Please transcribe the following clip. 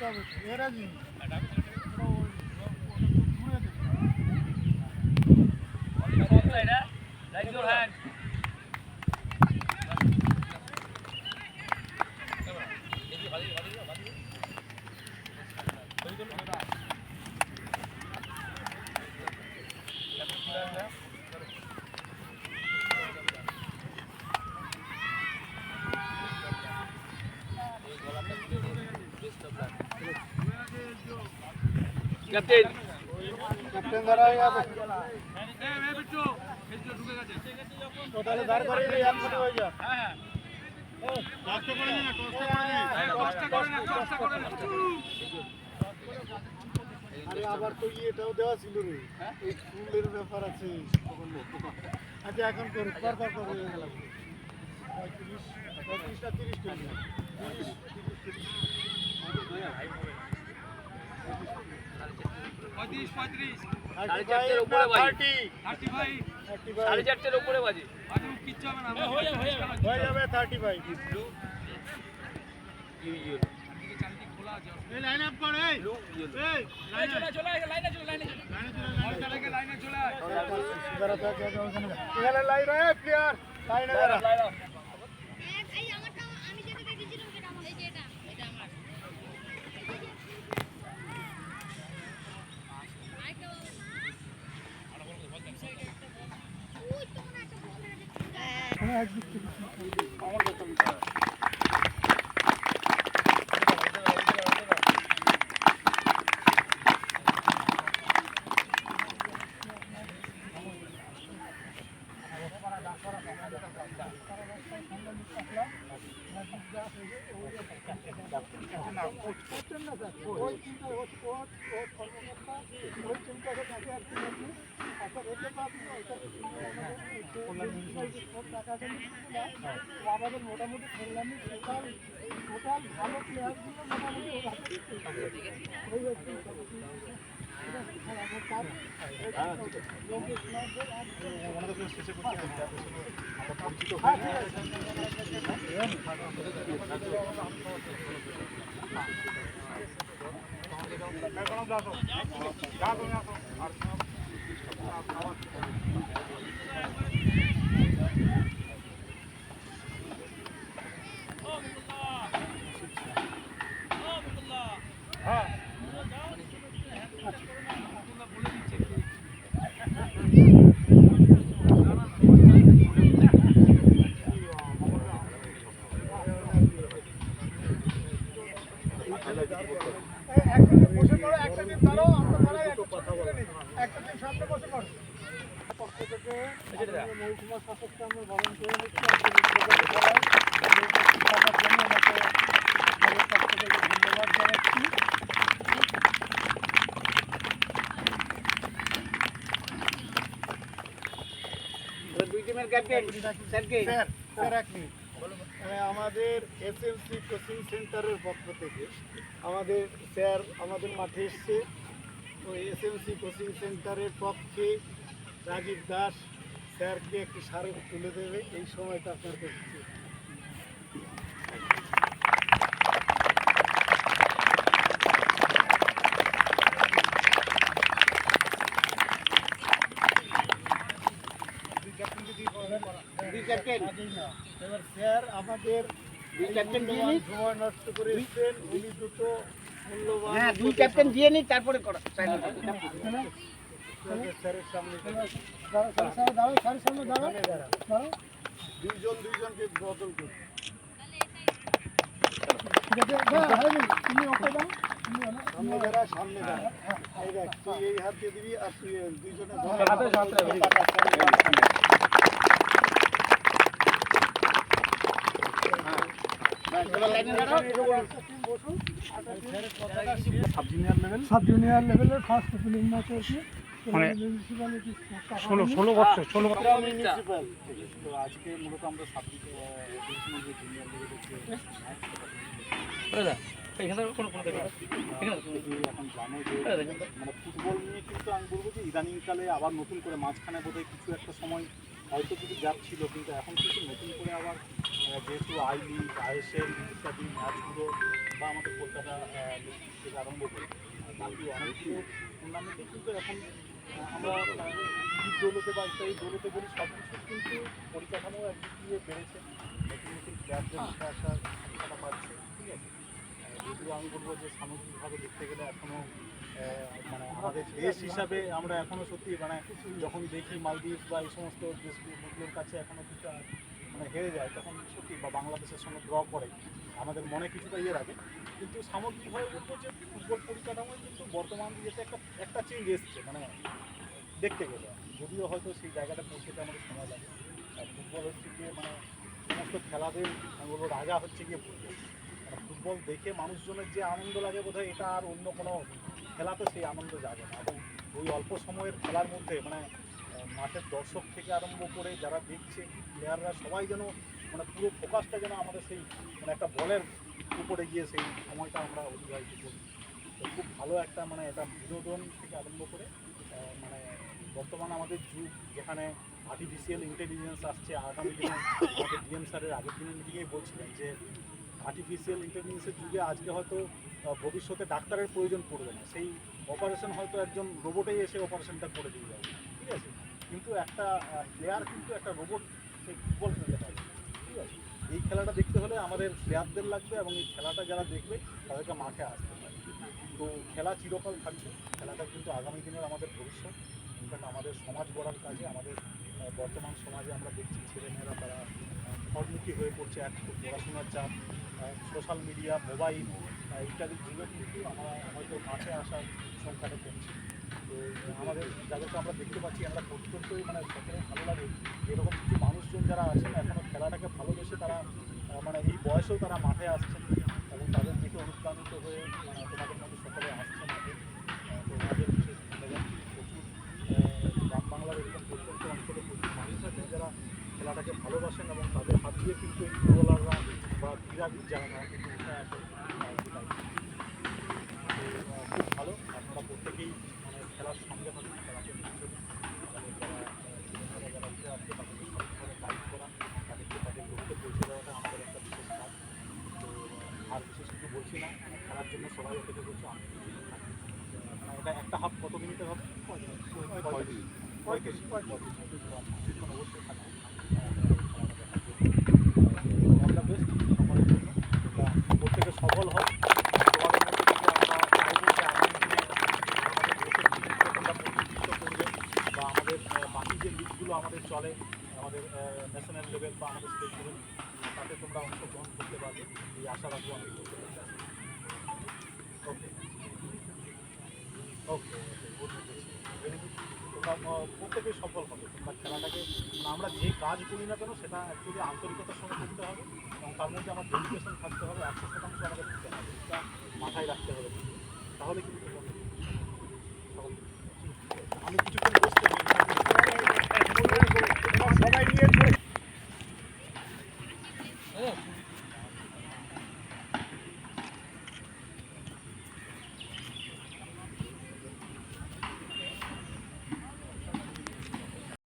여러 개. Captain. Captain দাঁড়া হয়ে যাবে। আবার তো ইয়েটাও দেওয়া ছিল রে। এই ফুলের ব্যাপার আছে। আচ্ছা এখন কর কর কর হয়ে পঁয়ত্রিশ, পঁয়ত্রিশটা তিরিশ চল্লিশ পঁয়ত্রিশ পঁয়ত্রিশ সাড়ে চারটের উপরে বাজি। থার্টি থার্টি ফাইভ থার্টি সাড়ে ফাইভ চারটের উপরে বাজে কিচ্ছু হবে না হয়ে যাবে থার্টি ফাইভ লাইন আপ কর এই এই লাইন দাঁড়া দাঁড়া দাঁড়া ওখানে এখানে লাইন রে প্লেয়ার লাইনে দাঁড়া ওই চিন্তা ও ও ও কর্মকর্তা ওই চিন্তা করে তাকে আর কি আমাদের মোটামুটি কল্যাণী টোটাল টোটাল ভালো প্লেয়ারগুলো মোটামুটি ওর হাতে হ্যাঁ ঠিক আছে টিম দাঁড়াও আমরা দাঁড়াই একটা কথা বলে একটা টিম সামনে বসে পড়ো পক্ষ থেকে আমাদের স্যারকে আমাদের এসএলসি কোচিং সেন্টারের পক্ষ থেকে। আমাদের স্যার আমাদের মাঠে এসছে। তো এসএলসি কোচিং সেন্টারের পক্ষে রাজীব দাস স্যারকে একটি স্মারক তুলে দেবে এই সময়টা আপনার কাছে দুই ক্যাপ্টেন এবার স্যার আমাদের সময় নষ্ট করে উনি দুটো হ্যাঁ দুই ক্যাপ্টেন দিয়ে নিই তারপরে করো স্যারের সামনে। দুইজন দুইজনকে বদল করুন সামনে সামনে দাঁড়া তুই এই হাত দিয়ে দিবি আর তুই দুইজনে সাব জুনিয়র লেভেলের ফার্স্ট ফিল্ম ম্যাচ হয়েছে। মানে ষোলো ষোলো বছর ষোলো তুমি এখন জানো মানে ফুটবল নিয়ে কিন্তু আমি বলব যে ইদানিংকালে আবার নতুন করে মাঝখানে বোধহয় কিছু একটা সময় হয়তো কিছু গ্যাপ ছিল কিন্তু এখন কিন্তু নতুন করে আবার যেহেতু আই লিগ আইএসএল ইত্যাদি ম্যাচগুলো বা আমাদের কলকাতা আরম্ভ করে বাকি অনেকগুলো টুর্নামেন্টে কিন্তু এখন আমরা দৌলতে বা ইত্যাদি দৌলতে বলি সব কিছু কিন্তু পরিকাঠামো একদিক দিয়ে বেড়েছে। নতুন নতুন উঠে আসার ক্ষমতা পাচ্ছে ঠিক আছে? যদিও আমি বলব যে সামগ্রিকভাবে দেখতে গেলে এখনও মানে আমাদের দেশ হিসাবে আমরা এখনও সত্যি মানে যখন দেখি মালদ্বীপ বা এই সমস্ত দেশগুলোর কাছে এখনও কিছু মানে হেরে যায় তখন সত্যি বা বাংলাদেশের সঙ্গে ড্র করে। আমাদের মনে কিছুটা ইয়ে রাখে। কিন্তু সামগ্রিকভাবে বলব যে ফুটবল পরিকাঠামোয় কিন্তু বর্তমান ইয়েতে একটা একটা চেঞ্জ এসছে মানে দেখতে গেলে। যদিও হয়তো সেই জায়গাটা পৌঁছতে আমাদের সময় লাগে। আর ফুটবল হচ্ছে গিয়ে মানে সমস্ত খেলাদের, আমি রাজা হচ্ছে গিয়ে ফুটবল। মানে ফুটবল দেখে মানুষজনের যে আনন্দ লাগে বোধহয় এটা আর অন্য কোনো খেলাতে সেই আনন্দ যাবে না। এবং ওই অল্প সময়ের খেলার মধ্যে মানে মাঠের দর্শক থেকে আরম্ভ করে যারা দেখছে প্লেয়াররা সবাই যেন মানে পুরো ফোকাসটা যেন আমাদের সেই মানে একটা বলের উপরে গিয়ে সেই সময়টা আমরা অতিবাহিত করি। তো খুব ভালো একটা মানে এটা বিনোদন থেকে আরম্ভ করে মানে বর্তমান আমাদের যুগ যেখানে আর্টিফিশিয়াল ইন্টেলিজেন্স আসছে, আগামী দিনে আমাদের ডিএম স্যারের আগের দিনের মিটিংয়েই বলছিলেন যে আর্টিফিশিয়াল ইন্টেলিজেন্সের যুগে আজকে হয়তো ভবিষ্যতে ডাক্তারের প্রয়োজন পড়বে না। সেই অপারেশন হয়তো একজন রোবটেই এসে অপারেশনটা করে দিয়ে যাবে, ঠিক আছে? কিন্তু একটা প্লেয়ার কিন্তু একটা রোবট সেই ফুটবল খেলতে পারে ঠিক আছে? এই খেলাটা দেখতে হলে আমাদের প্লেয়ারদের লাগবে এবং এই খেলাটা যারা দেখবে, তাদেরকে মাঠে আসতে হবে। তো খেলা চিরকাল থাকবে। খেলাটা কিন্তু আগামী দিনের আমাদের ভবিষ্যৎ। ইনফ্যাক্ট আমাদের সমাজ গড়ার কাজে, আমাদের বর্তমান সমাজে আমরা দেখছি ছেলেমেয়েরা তারা ফর্মুখী হয়ে পড়ছে এক পড়াশোনার চাপ সোশ্যাল মিডিয়া মোবাইল ইত্যাদি যুগে কিন্তু আমরা হয়তো মাঠে আসার সংখ্যাটা কমছে। তো আমাদের যাদেরকে আমরা দেখতে পাচ্ছি আমরা অত্যন্তই মানে সকলের ভালো লাগে। এরকম কিছু মানুষজন যারা আছেন এখনও খেলাটাকে ভালোবেসে তারা মানে এই বয়সেও তারা মাঠে আসছেন এবং তাদের দিকে অনুপ্রাণিত হয়ে মানে তোমাদের মধ্যে সকলে আসছেন। প্রচুর গ্রাম বাংলার এরকম প্রত্যন্ত অঞ্চলে প্রচুর মানুষ আছেন যারা খেলাটাকে ভালোবাসেন এবং তাদের হাত দিয়ে কিন্তু এই ফুটবলাররা বা ক্রীড়াবিদ যারা তারা কিন্তু উঠে আসে আহ, সেটাই। তো আহ, খুব ভালো। আপনারা প্রত্যেকেই খেলার সঙ্গে থাকুন খেলাকে তাদেরকে তাদের লক্ষ্যে পৌঁছে দেওয়াটা আমাদের একটা বিশেষ কাজ তো আর বিশেষ কিছু বলছি না মানে খেলার জন্য সবাই অপেক্ষা করছে আমি মানে এটা একটা হাফ কত মিনিটের হবে পঁয়ত্রিশ পঁয়ত্রিশ পঁয়ত্রিশ অবশ্যই থাকবে অল দ্য বেস্ট সকলের জন্য এটা প্রত্যেকে সফল হয় তোমাদের মধ্যে থেকে আমরা চাইব যে আগামী দিনে আমাদের দেশের বিশেষ করে তোমরা প্রতিনিধিত্ব করবে বা আমাদের আহ, বাকি যে লিগগুলো আমাদের চলে, আমাদের ন্যাশনাল লেভেল বা আমাদের স্টেট লেভেল তাতে তোমরা অংশগ্রহণ করতে পারবে। এই আশা রাখব আমি ওকে ওকে তোমরা প্রত্যেকেই সফল হবে। তোমরা খেলাটাকে মানে আমরা যে কাজ করি না কেন, সেটা অ্যাকচুয়ালি আন্তরিকতার সঙ্গে করতে হবে এবং তার মধ্যে আমার ডেডিকেশন থাকতে হবে একশো শতাংশ আমাদের দিতে হবে। এটা মাথায় রাখতে হবে।